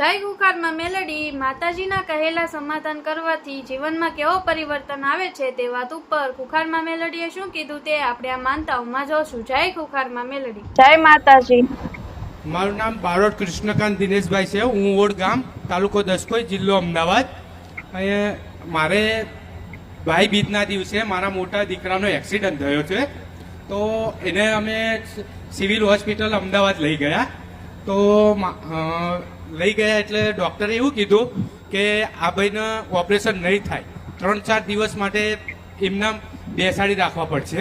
જય ગુકારમાં મેલડી માતાજીના કહેલા સમાધાન કરવાથી જીવનમાં કેવો પરિવર્તન આવે છે તે વાત ઉપર કુખારમાં મેલડીએ શું કીધું તે આપણે આ માનતાઓમાં જોશું. જય કુખારમાં મેલડી. જય માતાજી. મારું નામ બારોટ કૃષ્ણકાંત દિનેશભાઈ છે. હું ઓડ ગામ તાલુકો દસકોઈ જિલ્લો અમદાવાદ. અહીંયા મારે ભાઈ બીજના દિવસે મારા મોટા દીકરાનો એક્સિડન્ટ થયો છે. તો એને અમે સિવિલ હોસ્પિટલ અમદાવાદ લઈ ગયા. તો લઈ ગયા એટલે ડૉક્ટરે એવું કીધું કે આ ભાઈને ઓપરેશન નહીં થાય. ત્રણ ચાર દિવસ માટે એમના બેસાડી રાખવા પડશે.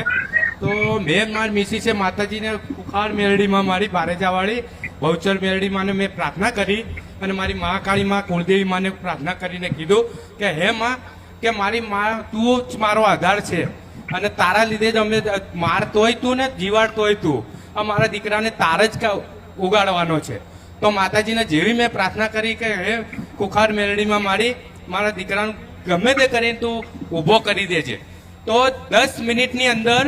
તો મેં મારી મિસીસે માતાજીને કુખાર મેરડીમાં મારી બારેજાવાળી બહુચર મેરડીમાં મેં પ્રાર્થના કરી અને મારી મહાકાળી માં કુળદેવી માને પ્રાર્થના કરીને કીધું કે, હે માં, કે મારી માં તું જ મારો આધાર છે અને તારા લીધે જ અમે માર તોય તું ને જીવાડ તોય તું. આ મારા દીકરાને તાર જ ઉગાડવાનો છે. તો માતાજીને જેવી મેં પ્રાર્થના કરી કે હે, કુખાર મેલડીમાં મારી, મારા દીકરાનું ગમે તે કરીને તું ઊભો કરી દેજે. તો દસ મિનિટની અંદર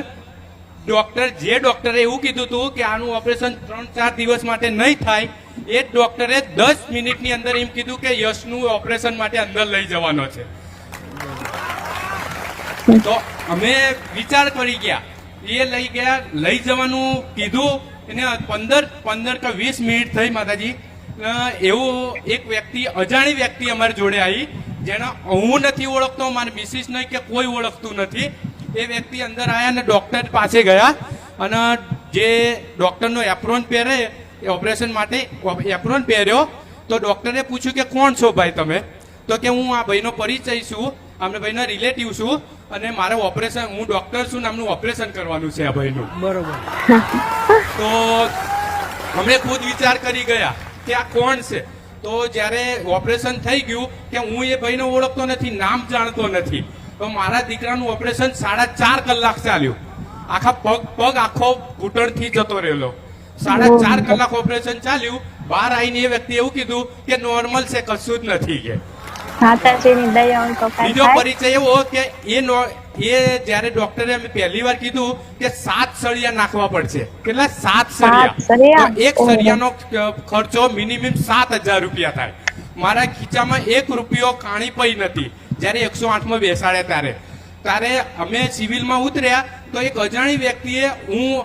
ડોક્ટર, જે ડોક્ટરે એવું કીધું હતું કે આનું ઓપરેશન ત્રણ ચાર દિવસ માટે નહીં થાય, એ ડોક્ટરે દસ મિનિટની અંદર એમ કીધું કે યશનું ઓપરેશન માટે અંદર લઈ જવાનો છે. તો અમે વિચાર કરી ગયા. એ લઈ ગયા, લઈ જવાનું કીધું એને પંદર પંદર કે વીસ મિનિટ થઈ માતાજી. એવો એક વ્યક્તિ, અજાણી વ્યક્તિ અમારી જોડે આવી, જેને હું નથી ઓળખતો, મારી મિસિસ નહીં કે કોઈ ઓળખતું નથી. એ વ્યક્તિ અંદર આવ્યા અને ડૉક્ટર પાસે ગયા અને જે ડૉક્ટરનો એપ્રોન પહેરે, એ ઓપરેશન માટે એપ્રોન પહેર્યો. તો ડૉક્ટરે પૂછ્યું કે કોણ છો ભાઈ તમે? તો કે હું આ ભાઈનો પરિચય છું. અમે ભાઈના રિલેટિવ છું અને મારે ઓપરેશન હું ડોક્ટર છું નામનું ઓપરેશન કરવાનું છે આ ભાઈનું. બરોબર. તો અમે ખુદ વિચાર કરી ગયા કે આ કોણ છે? તો જ્યારે ઓપરેશન થઈ ગયું કે હું એ ભાઈને ઓળખતો નથી નામ જાણતો નથી તો મારા દીકરાનું ઓપરેશન સાડા ચાર કલાક ચાલ્યું. આખા પગ પગ આખો ઘૂંટણથી જતો રહેલો. સાડા ચાર કલાક ઓપરેશન ચાલ્યું. બહાર આવીને એ વ્યક્તિ એવું કીધું કે નોર્મલ છે કશું જ નથી કે. માતાજીની દયા હોય તો બીજો પરિચય એવો કે એ નો એ જ્યારે ડોક્ટરે અમે પહેલી વાર કીધું કે સાત સળિયા નાખવા પડશે. કેટલા? સાત સળિયા? એક સળિયાનો ખર્ચો મિનિમમ સાત હજાર રૂપિયા થાય. મારા ખીચામાં એક રૂપિયો કાણી પઈ નથી. જ્યારે એકસો આઠમાં બેસાડે ત્યારે. ત્યારે અમે સિવિલમાં ઉતર્યા તો એક અજાણી વ્યક્તિએ હું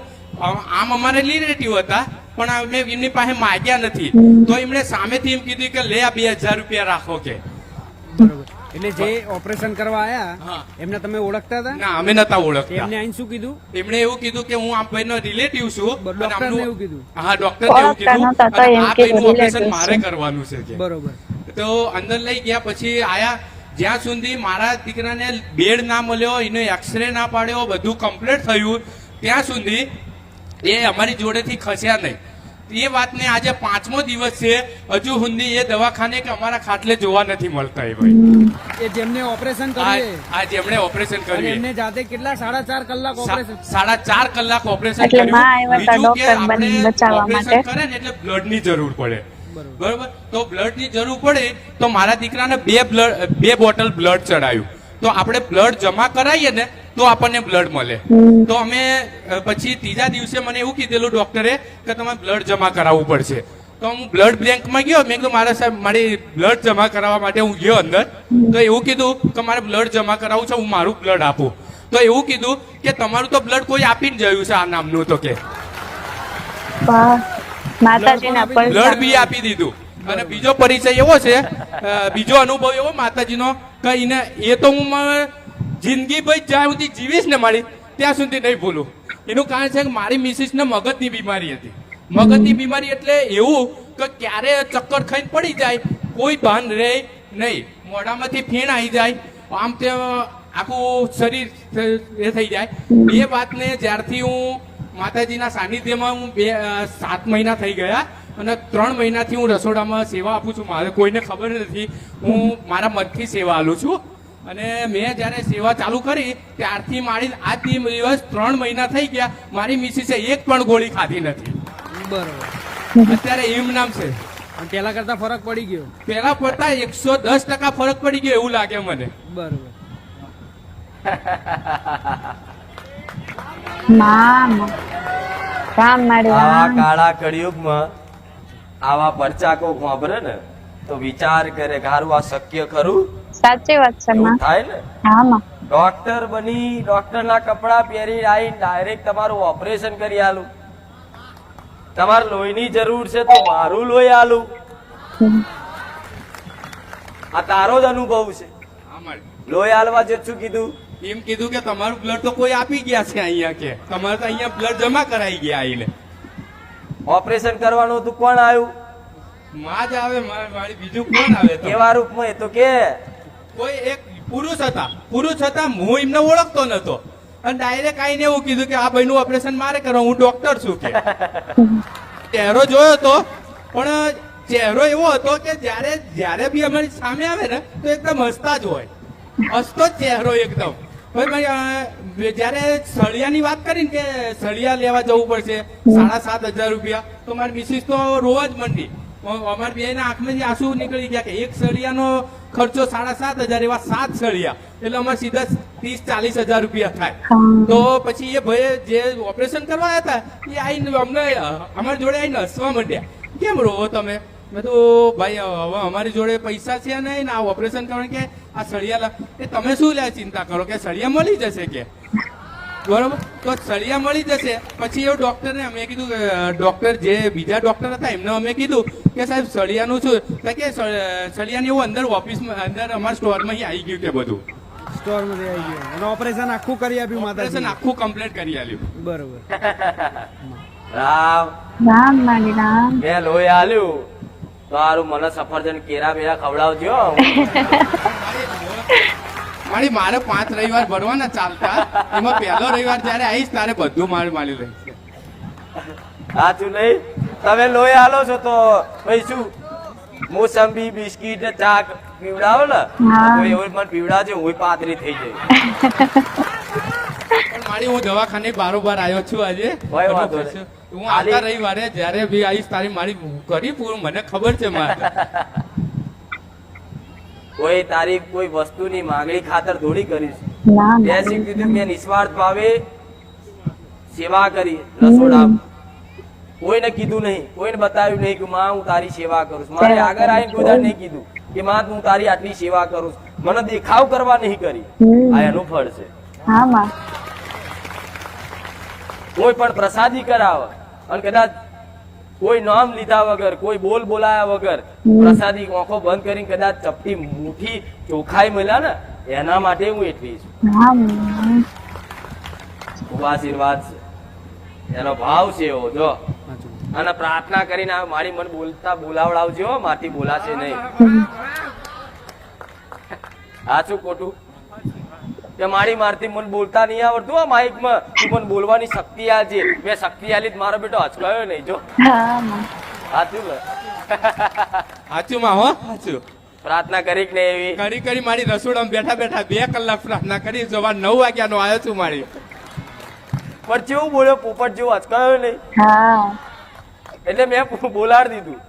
આમ અમારે રિલેટિવ હતા પણ અમે એમની પાસે માગ્યા નથી. તો એમણે સામેથી એમ કીધું કે લે આ બે હજાર રૂપિયા રાખો કે. એટલે જે ઓપરેશન કરવા આયા એમને તમે ઓળખતા હતા? ના અમે નતા ઓળખતા. એમને આઈને શું કીધું? એમણે એવું કીધું કે હું આ ભાઈનો રિલેટિવ છું ડોક્ટર એવું કીધું? હા ડોક્ટરને એવું કીધું. આ ભાઈનું ઓપરેશન મારે કરવાનું છે બરોબર. તો અંદર લઈ ગયા પછી આયા. જ્યાં સુધી મારા દીકરાને બેડ ના મળ્યો એનો એક્સરે ના પાડ્યો બધું કમ્પ્લીટ થયું ત્યાં સુધી એ અમારી જોડેથી ખસ્યા નહીં. એ વાતને આજે પાંચમો દિવસ છે. હજુ સુધી એ દવાખાને કે અમારા ખાટલે જોવા નથી મળતા એ ભાઈ. એ જેમને ઓપરેશન આ કર્યું આ જેમણે ઓપરેશન કર્યું એમને જાતે કેટલા? સાડા ચાર કલાક ઓપરેશન. સાડા ચાર કલાક ઓપરેશન કર્યું. બીજું કે આપણે ઓપરેશન કરે ને એટલે બ્લડની જરૂર પડે. બરોબર. બરોબર? તો બ્લડની જરૂર પડે તો મારા દીકરાને બે બ્લડ બે બોટલ બ્લડ ચડાયું. તો આપણે બ્લડ જમા કરાવીએ ને તો આપણને બ્લડ મળે. તો અમે પછી ત્રીજા દિવસે મને એવું કીધેલું ડોક્ટરે કે તમારે બ્લડ જમા કરાવવું પડશે. તો હું બ્લડ બેંકમાં ગયો. મેં કીધું મારા સાહેબ મારી બ્લડ જમા કરાવવા માટે હું ગયો અંદર. તો એવું કીધું કે મારે બ્લડ જમા કરાવવું છે હું મારું બ્લડ આપું. તો એવું કીધું કે તમારું તો બ્લડ કોઈ આપીને જયું છે આ નામનું તો કે. બ્લડ બી આપી દીધું. અને બીજો પરિચય એવો છે બીજો અનુભવ એવો માતાજીનો કે એને એ તો હું જિંદગી ભાઈ જ્યાં સુધી જીવીશ ને મારી, ત્યાં સુધી નહીં ભૂલું. એનું કારણ છે કે મારી મિસિસને મગજની બીમારી હતી. મગજની બીમારી એટલે એવું કે ક્યારે ચક્કર ખાઈને પડી જાય, કોઈ ભાન રહે નહીં. મોઢામાંથી ફીણ આવી જાય, આમ તે આખું શરીર એ થઈ જાય. એ વાતને જ્યારથી હું માતાજીના સાનિધ્યમાં હું બે સાત મહિના થઈ ગયા અને ત્રણ મહિનાથી હું રસોડામાં સેવા આપું છું. મારે કોઈને ખબર નથી. હું મારા મનથી સેવા આલું છું. અને મેં જ્યારે સેવા ચાલુ કરી ત્યારથી મારી આજ દિવસ ત્રણ મહિના થઈ ગયા. મારી મિસિસે એક પણ ગોળી ખાધી નથી. બરોબર. અત્યારે એમ નામ છે. પેલા કરતા ફરક પડી ગયો. પેલા પડતા એકસો દસ ટકા ફરક પડી ગયો એવું લાગે મને. બરોબર. આવા કાળા કળિયુગમાં આવા પરચા કોક વાપરે ને તો વિચાર કરે કે હારું આ શક્ય ખરું? સાચી વાત છે એવું માં. થાય ને? હા માં. ડોક્ટર બની ડોક્ટરના કપડા પહેરી આવીને ડાયરેક્ટ તમારું ઓપરેશન કરી આલું. તમારે લોહીની જરૂર છે તો મારું લોહી આલું. આ તારો જ અનુભવ છે. લોહી આલવા જે શું કીધું. એમ કીધું કે તમારું બ્લડ તો કોઈ આપી ગયા છે અહીંયા કે. તમારે તો અહીંયા બ્લડ જમા કરાઈ ગયા આઈને. ઓપરેશન કરવાનું હતું કોણ આવ્યું? માં જ આવે મારે બીજું કોણ આવે કેવા રૂપમાં? એ તો કે. કોઈ એક પુરુષ હતા. પુરુષ હતા, હું એમને ઓળખતો નતો. અને ડાયરેક્ટ આઈને એવું કીધું કે, આ ભાઈનું ઓપરેશન મારે કરો હું ડોક્ટર છું કે. ચહેરો જોયો તો, પણ ચહેરો એવો હતો કે જ્યારે જ્યારે બી અમારી સામે આવે ને, તો એકદમ હસતા જ હોય. હસતો જ ચહેરો એકદમ. ભાઈ ભાઈ જ્યારે સળિયાની વાત કરીને કે સળિયા લેવા જવું પડશે, સાડા સાત હજાર રૂપિયા, તો મારી મિસિસ તો રોવા જ મંડી. અમારી બે આંખમાંથી આંસુ નીકળી ગયા કે એક સળિયાનો ખર્ચો સાડા સાત હજાર એવા સાત સળિયા. એટલે અમારે સીધા ત્રીસ ચાલીસ હજાર રૂપિયા થાય. તો પછી એ ભાઈ જે ઓપરેશન કરવા હતા એ આઈને અમને અમારી જોડે આઈને હસવા માંડ્યા. કેમ રોવો તમે? મેં તો ભાઈ હવે અમારી જોડે પૈસા છે નહીં ને આ ઓપરેશન કરવાનું કે આ સળિયા લા- એ તમે શું લે ચિંતા કરો કે સળિયા મળી જશે કે? બરોબર. તો સળિયા મળી જશે. પછી એવું ડોક્ટરને અમે કીધું કે, ડોક્ટર જે બીજા ડોક્ટર હતા એમને અમે કીધું કે સાહેબ સળિયાનું શું? કે સળિયાની એવું અંદર ઓફિસમાં અંદર અમારા સ્ટોરમાં આવી ગયું કે બધું. સ્ટોર આવી ગયો. અને ઓપરેશન આખું કરી આપ્યું ઓપરેશન માતાજી આખું કમ્પ્લીટ કરી આલ્યું બરોબર. રામ. રામ મારી રામ. મેં લોહી આલ્યું. તો મને સફરજન કેરા બેરા ખવડાવજો. મારી મારે પાંચ રવિવાર ભરવાના ચાલતા. એમાં પહેલો રવિવાર જયારે આવીશ ત્યારે બધું મારે મારી લઈશ. સાચું નહીં? તમે લોહી હાલો છો તો ભાઈ શું? મોસંબી બિસ્કીટ ને ચા પીવડાવો ને હા. કોઈ એવું મને પીવડાવજો હું પાતરી થઈ જાય પણ મારી હું દવાખાને બારોબાર આવ્યો છું આજે. કોઈ વાંધો નહીં. હું આવતા રવિવારે જયારે બી આવીશ તારી મારી કરી પૂરું મને ખબર છે મારે. કોઈ તારી કોઈ વસ્તુની માંગણી ખાતર થોડી કરીશ. મારી કીધું મેં નિસ્વાર્થ ભાવે સેવા કરી રસોડા કોઈને કીધું નહીં કોઈને બતાવ્યું નહીં કે માં હું તારી સેવા કરું છું. મારે આગળ આવીને કોઈ નહીં કીધું કે માં હું તારી આટલી સેવા કરું છું. મને દેખાવ કરવા નહીં કરી. આ એનું ફળ છે. કોઈ પણ પ્રસાદી કરાવે અને કદાચ કોઈ નામ લીધા વગર કોઈ બોલ બોલાયા વગર પ્રસાદી આંખો બંધ કરીને કદાચ ચપટી મુઠી ચોખાઈ મળ્યા ને એના માટે હું એટલી છું. ખૂબ આશીર્વાદ છે. એનો ભાવ છે એવો જો. અને પ્રાર્થના કરીને મારી મન બોલતા બોલાવડાવજો માથી બોલાશે નહીં. સાચું ખોટું? કે મારી મારથી મને બોલતા નહીં આવડતું આ માઇકમાં. તું મને બોલવાની શક્તિ આજે મેં શક્તિ આલી મારો બેટો હચકાયો નહીં જો. સાચું સાચું માં હો સાચું પ્રાર્થના કરી ને એવી. કરી કરી મારી રસોડામાં બેઠા બેઠા બે કલાક પ્રાર્થના કરી સવાર નવ વાગ્યાનો આવ્યો છું મારી. પણ જેવું બોલ્યો? પોપટ જેવું અચકાયો નહીં. એટલે મેં બોલાડી દીધું.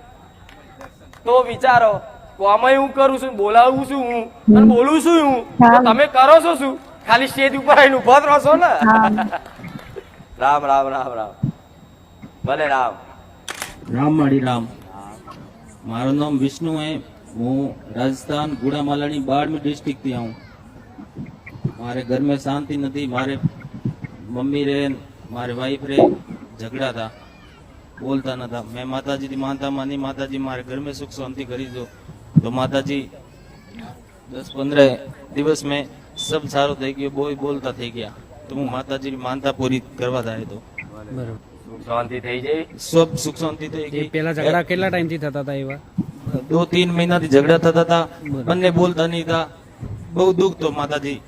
તો વિચારો કોમાં હું કરું છું બોલાવું છું હું અને બોલું છું હું. તો તમે કરો છો શું? ખાલી સ્ટેજ ઉપર આવીને ઊભા રહો છો ને? રામ રામ રામ રામ. ભલે રામ. રામ મારી રામ. મારું નામ વિષ્ણુ હે. હું રાજસ્થાન ગુડામાલાની બારમી ડિસ્ટ્રિક્ટથી આવું. મારે ઘરમાં શાંતિ નથી. મારે મમ્મી રહે મારે વાઈફ રહે ઝઘડા હતા બોલતા નતા મેં માતાજીથી માનતા માની માતાજી મારે ઘરમાં સુખ શાંતિ કરી દો. તો માતાજી દસ પંદર દિવસ મેં સબ સારો થઈ ગયો. બોય બોલતા થઈ ગયા. તો હું માતાજીની માનતા પૂરી કરવા થાય તો. બરાબર. સુખ શાંતિ થઈ ગઈ. પેલા ઝઘડા કેટલા ટાઈમથી થતા હતા એવા? દો તીન મહિના ઝઘડા થતા હતા. બંને બોલતા નહીં હતા. બહુ દુઃખ તો માતાજી.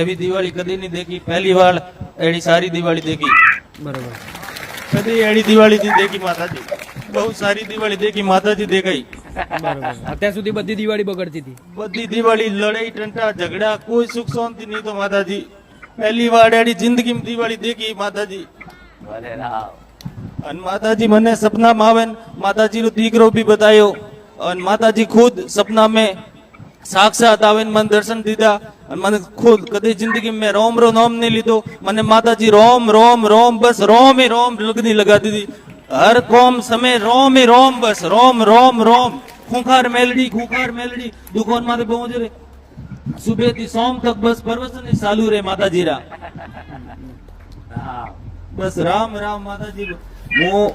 એવી દિવાળી કદી નહીં દેખી. પહેલી વાર એડી સારી દિવાળી દેખી. બરોબર. કદી એડી દિવાળી થી દેખી માતાજી. બહુ સારી દિવાળી દેખી માતાજી દેખાઈ. અત્યાર સુધી બધી દિવાળી બગડતી હતી. બધી દિવાળી લડાઈ ટંટા ઝઘડા કોઈ સુખ શાંતિ નહીં તો માતાજી. પહેલી વાર એડી જિંદગીમાં દિવાળી દેખી માતાજી. ભલે રામ. અને માતાજી મને સપનામાં આવે ને માતાજીનો દીકરો બી બતાવ્યો અને માતાજી ખુદ સપના મેં સાક્ષાત આવીને મને દર્શન દીધા. અને મને ખુદ કદી જિંદગી મેં રોમ રો નોમ નહીં લીધો. મને માતાજી રોમ રોમ રોમ, બસ રોમ ही રોમ લગ્ની લગા દીધી. હર કોમ સમય રોમ ही રોમ, બસ રોમ રોમ રોમ. ખૂંખાર મેલડી ખૂંખાર મેલડી. દુકાનમાંથી પહોંચે રે. સુબે થી સોમ તક બસ પરવસન જ ચાલુ રે માતાજી રા. બસ રામ રામ માતાજી હું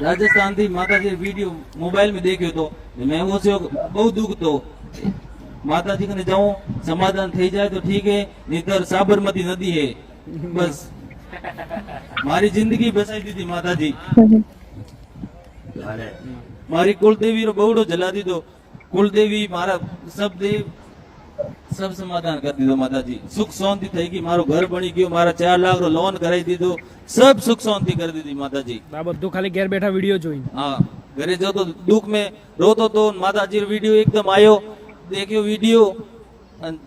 રાજસ્થાન થી માતાજી વિડીયો મોબાઈલ में દેખ્યો તો મેં वो से બહુ દુઃખ તો માતાજી કને જાઉં સમાધાન થઈ જાય તો ઠીક હે નહીતર સાબરમતી નદી હે બસ મારી જિંદગી બસાઈ દીધી માતાજી મારી કુલદેવી નો બહુડો જલા દીધો કુલદેવી મારા સબ દેવ સબ સમાધાન કરી દીધો માતાજી. સુખ શાંતિ થઈ ગઈ. મારું ઘર બની ગયું. મારા ચાર લાખનું લોન કરાવી દીધું. સબ સુખ શાંતિ કરી દીધી માતાજી. આ બધું ખાલી ઘેર બેઠા વીડિયો જોઈને. હા. ઘરે જતો દુઃખ મેં રોતો તો માતાજી વીડિયો એકદમ આવ્યો દેખ્યો વીડિયો.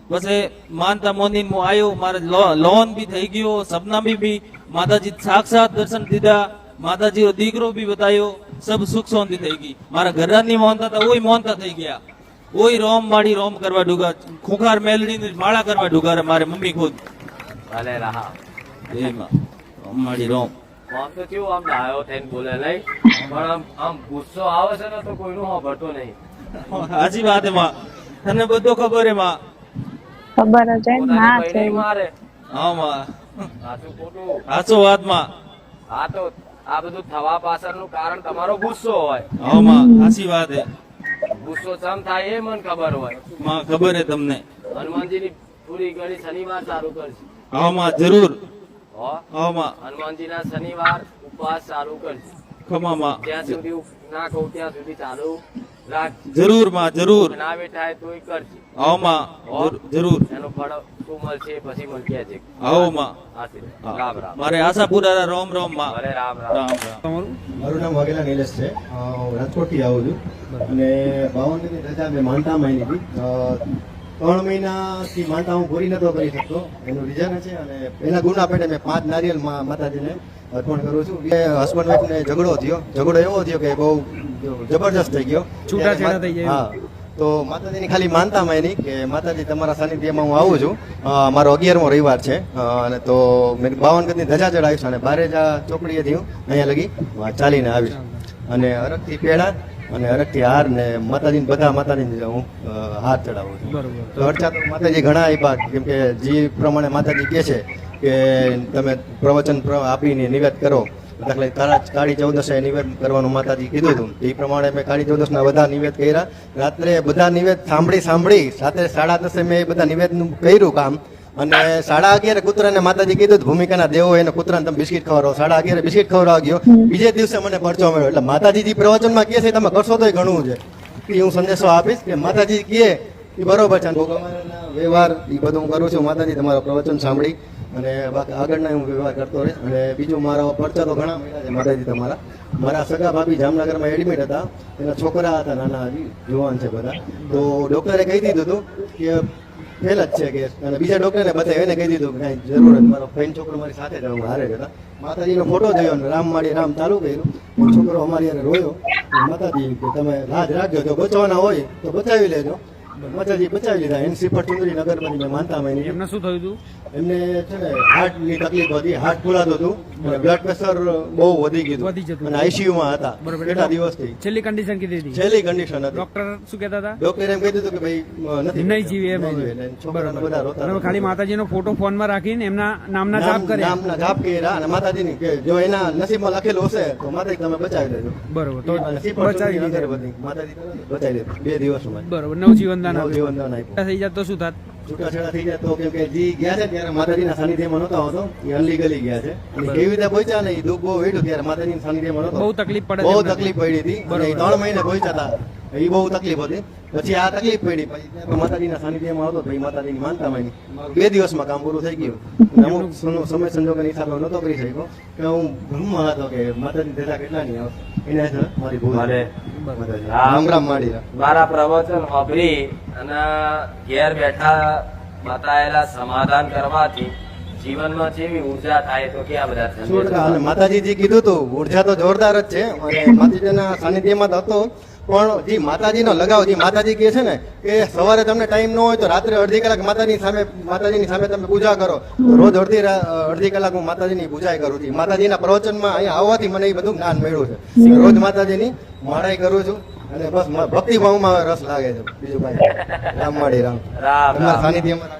પછી માનતા મોની હું આયો. મારે લોન બી થઈ ગયો સપના બી બી. માતાજી સાક્ષાત દર્શન દીધા. માતાજીનો દીકરો બી બતાવ્યો સબ સુખ શાંતિ થઈ ગઈ. મારા ઘરની મોનતા હતા ઓય મોનતા થઈ ગયા. ઓય રોમ માડી રોમ કરવા ડુગા ખુખાર મેલડી માળા કરવા ડુગા રે મારે મમ્મી ખુદ. ભલે રહા. એમાં રોમ માડી રોમ. આમ તો કેવું આમ ડાયો થઈને બોલે નહીં પણ આમ આમ ગુસ્સો આવે છે ને તો કોઈનું સાંભળતો નહીં. સાચી વાતમાં. તને બધો ખબર હે માં? ખબર જ ના છે મારે. હા માં. સાચું ખોટું. સાચું વાતમાં. આ તો આ બધું થવા પાછળનું કારણ તમારો ગુસ્સો હોય. હા માં. સાચી વાત હે ગુસ્સો સમ થાય એ મને ખબર હોય. માં ખબર હે તમને? હનુમાનજીની પૂરી ઘડી શનિવાર સારું કરશે. હા માં જરૂર. હો? માં. હનુમાનજીના શનિવાર ઉપવાસ ચાલુ કરશે. ખમા માં. ત્યાં સુધી ના કહું ત્યાં સુધી ચાલુ રાખ જરૂરમાં જરૂર. ના બેઠાય તોય કરશે હા માં. જરૂર- જરૂર. એનું ફળ તું મળશે પછી મને કહે છે આવો માં. આશીર્વાદ. રામ રામ. મારે આશાપુરા રોમ રોમમાં. અરે રામ રામ. રામ રામ. તમારું? મારું નામ વાઘેલા નિલેશ છે. હું રાજકોટથી આવું છું. અને બાવનની રજા મેં માનતામાં આવી હતી. ત્રણ મહિનાથી માનતા હું પૂરી નતો કરી શકતો. એનું રીઝન છે અને પહેલા ગુના પેટે મેં પાંચ નારિયેલ માતાજીને અર્પણ કરું છું. એ હસબન્ડ વાઈફને ઝઘડો થયો. ઝઘડો એવો થયો કે બહુ જબરજસ્ત થઈ ગયો. જાય. હા. તો માતાજીની ખાલી માનતામાં એની કે માતાજી તમારા સાનિધ્યમાં હું આવું છું. મારો અગિયારમો રવિવાર છે. અને તો મેં બાવન ગજની ધજા ચડાવીશ અને બારે જા ચોકડીએથી હું અહીંયા લગી ચાલીને આવીશ. અને અરગથી પેડા અને અરગથી હાર ને માતાજીને બધા માતાજીને હું હાર હાથ ચડાવું છું. તો અડચા તો માતાજી ઘણા આપ્યા કેમ કે જે પ્રમાણે માતાજી કહે છે કે તમે પ્રવચન પ્ર- આપીને નિવેદ કરો. તારા કાળી ચૌદસે નિવેદ કરવાનું માતાજી કીધું હતું. એ પ્રમાણે મેં કાળી ચૌદસના બધા નિવેદ કર્યા. રાત્રે બધા નિવેદ સાંભળી સાંભળી સાથે સાડા દસે મેં એ બધા નિવેદનું કર્યું કામ. અને સાડા અગિયારે કૂતરાને માતાજી કીધું ભૂમિકાના દેવો એને કૂતરાને તમે બિસ્કિટ ખવડાવો. સાડા અગિયારે બિસ્કિટ ખવડાવવા ગયો. બીજે દિવસે મને પરચો મળ્યો. એટલે માતાજી જે પ્રવચનમાં કહે છે, તમે કરશો તોય ઘણું છે. એ હું સંદેશો આપીશ કે માતાજી કહે, એ બરોબર છે. ભોગવવાના વ્યવહાર, એ બધું હું કરું છું. માતાજી તમારો પ્રવચન સાંભળી. અને બાકી આગળના હું વ્યવહાર કરતો રહીશ. અને બીજું મારા પરચા તો ઘણા મળ્યા છે માતાજી તમારા. મારા સગા ભાભી જામનગરમાં એડમિટ હતા. એના છોકરા હતા, નાના જુવાન છે બધા. તો ડૉક્ટરે કહી દીધું હતું કે ફેલ જ છે ગેસ અને બીજા ડૉક્ટરને બતાવ્યું એને કહી દીધું કે કાંઈ જરૂર જ, મારો ફ્રેન્ડ છોકરો મારી સાથે જ હારે હતા. માતાજીનો ફોટો જોયો અને રામ માળી રામ ચાલુ કર્યું. છોકરો અમારી હારે રોયો. માતાજી કે તમે લાજ રાખજો. જો બચવાના હોય તો બચાવી લેજો. માતાજી બચાવી લીધા એને પર નગરમાં મેં માનતા માની. એમને શું થયું હતું? એમને છે ને હાર્ટની તકલીફ હતી હાર્ટ ફૂલાતું હતું બ્લડ પ્રેશર બહુ વધી ગયું વધી જતું. અને આઈસીયુમાં હતા. કેટલા દિવસથી? છેલ્લી કન્ડિશન કીધી હતી? છેલ્લી કન્ડિશન હતી. ડોક્ટર શું કહેતા હતા? ડોક્ટર એમ કહી દીધું કે ભાઈ નથી. નહીં જીવે એમ છોકરાને બધા રોતા હતા. ખાલી માતાજીનો ફોટો ફોનમાં રાખીને એમના નામના જાપ કરે નામના જાપ કર્યા અને માતાજીની કે જો એના નસીબમાં લખેલું હશે તો માતાજી તમે બચાવી દેજો બરોબર. તો બચાવી લીધી. માતાજી બચાવી લેજો બે દિવસમાં બરોબર. નવજીવન દાન નવ જીવન દાન આપ્યું થઈ જાત તો શું થાત? છૂટાછેડા થઈ જાય તો કેમ કે જે ગયા છે ત્યારે માતાજીના સાનિધ્યમાં નહોતા હોતો. એ અનલીગલી ગયા છે. અને કેવી રીતે પહોંચ્યા ને દુઃખ બહુ વેઠું ત્યારે માતાજીના સાનિધ્યમાં નહોતો. બહુ તકલીફ પડે બહુ તકલીફ પડી હતી. અને ત્રણ મહિને પહોંચ્યા હતા એ બહુ તકલીફ હતી. પછી આ તકલીફ પડી. પછી પણ માતાજીના સાનિધ્યમાં આવતો માતાજી માતાજીની માનતા માની. બે દિવસમાં કામ પૂરું થઈ ગયું. અમુક સમ- સમય સંજોગોના હિસાબે હું નહોતો કરી શક્યો. કે હું બ્રહ્મ હતો કે માતાજી દેતા કેટલા નહીં આવશે? એના મારી ભૂલ. માતાજી રામ. મારા પ્રવચન વાપરી અને ઘેર બેઠા બતાયેલા સમાધાન કરવાથી જીવનમાં જેવી ઊર્જા થાય તો ક્યાં બધા સો સંદેશા ટકા. અને માતાજી જે કીધું હતું ઊર્જા તો જોરદાર જ છે. અને માતાજીના સાનિધ્યમાં હતો. પણ જે માતાજીનો લગાવ જે માતાજી કહે છે ને કે સવારે તમને ટાઈમ ન હોય તો રાત્રે અડધી કલાક માતાજીની સામે માતાજીની સામે તમે પૂજા કરો. રોજ અડધી અડધી કલાક હું માતાજીની પૂજા કરું છું. માતાજીના પ્રવચનમાં અહીંયા આવવાથી મને એ બધું જ્ઞાન મળ્યું છે. રોજ માતાજીની માળાઈ કરું છું અને બસ ભક્તિભાવમાં ભક્તિ ભાવમાં રસ લાગે છે. બીજું ભાઈ રામ માળી રામ. રામ તમારા સાનિધ્યમાં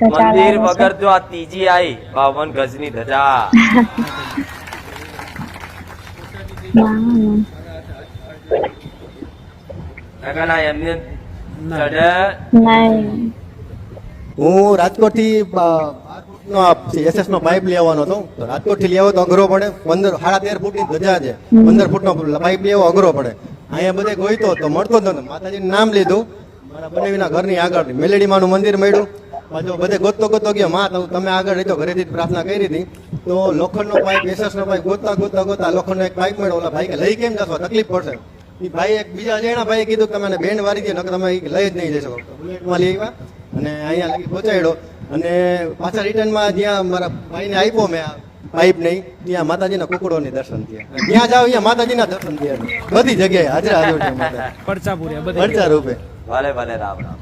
ધજા મંદિર વગર જો આ ત્રીજી આઈ બાવન ગજની ધજા. હું રાજકોટથી એસએસ નો પાઇપ લેવાનો હતો. રાજકોટથી લેવો તો અઘરો પડે. પંદર, સાડા તેર ફૂટની ધજા છે. પંદર ફૂટ નો પાઇપ લેવો અઘરો પડે. અહીંયા બધે ગોઈતો તો મળતો જ નતો માતાજી નામ લીધું. મારા બનેવીના ઘરની આગળ મેલેડી માનું મંદિર મળ્યું. પાછો બધે ગોતતો ગોતતો ગયો. માં તો તમે આગળ રહેતો ઘરેથી પ્રાર્થના કરી હતી. તો લોખંડનો પાઇપ એસએસ પાઇપ ગોતતા ગોતતા ગોતતા લોખંડનો એક પાઇપ મળ્યો. ઓલા ભાઈ કે લઈ કેમ જશો? તકલીફ પડશે. ઈ ભાઈ એક બીજા જેણા ભાઈ કીધું કે તમે બેન્ડ વારી દે નકર તમે લઈ જ નહીં જઈ શકો બુલેટમાં લઈ આવ્યા અને અહીંયા લગી પહોંચાડ્યો. અને પાછા રિટર્નમાં જ્યાં મારા ભાઈને આપ્યો મેં આ પાઇપ નહીં ત્યાં માતાજીના કુકડોની દર્શન થયા. ત્યાં જાવ ત્યાં માતાજીના દર્શન થયા. બધી જગ્યાએ હાજરા હાજર પડચા રૂપે ભલે ભલે રામ રામ.